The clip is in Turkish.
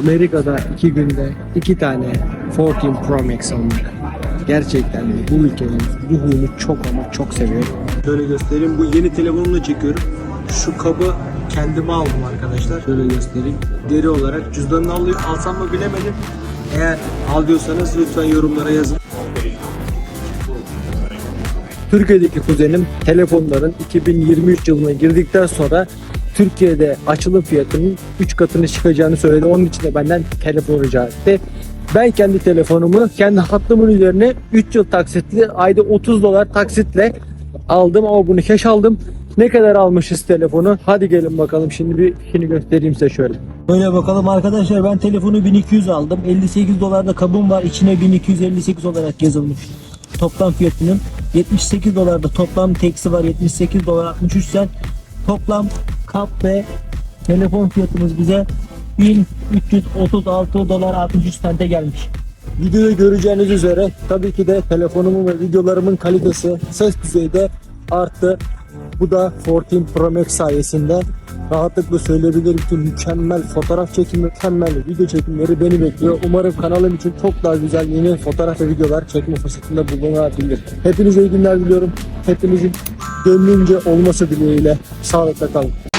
Amerika'da iki günde iki tane 14 Pro Max almak. Gerçekten de bu ülkenin ruhunu çok ama çok seviyorum. Şöyle göstereyim. Bu yeni telefonumla çekiyorum. Şu kabı kendime aldım arkadaşlar. Şöyle göstereyim. Deri olarak cüzdanını alayım. Alsam mı bilemedim. Eğer al diyorsanız lütfen yorumlara yazın. Türkiye'deki kuzenim telefonların 2023 yılına girdikten sonra Türkiye'de açılım fiyatının 3 katını çıkacağını söyledi. Onun için de benden telefon rica etti. Ben kendi telefonumu kendi hattımın üzerine 3 yıl taksitli ayda 30 dolar taksitle aldım ama bunu cash aldım. Ne kadar almışız telefonu? Hadi gelin bakalım şimdi bir işini göstereyim size şöyle. Böyle bakalım arkadaşlar ben telefonu 1200 aldım. 58 dolar da kabım var. İçine 1258 olarak yazılmış. Toplam fiyatının 78 dolarda toplam teksi var. 78 dolar 63 sen. Toplam kap ve telefon fiyatımız bize 1336 dolar 63 sente gelmiş. Videoda göreceğiniz üzere tabii ki de telefonumun ve videolarımın kalitesi ses düzeyi de arttı. Bu da 14 Pro Max sayesinde rahatlıkla söyleyebilirim ki mükemmel fotoğraf çekimi, mükemmel video çekimleri beni bekliyor. Umarım kanalım için çok daha güzel yeni fotoğraf ve videolar çekme fırsatında bulunabilir. Hepinize iyi günler diliyorum. Hepinizin gönlünce olması dileğiyle sağlıkla kalın.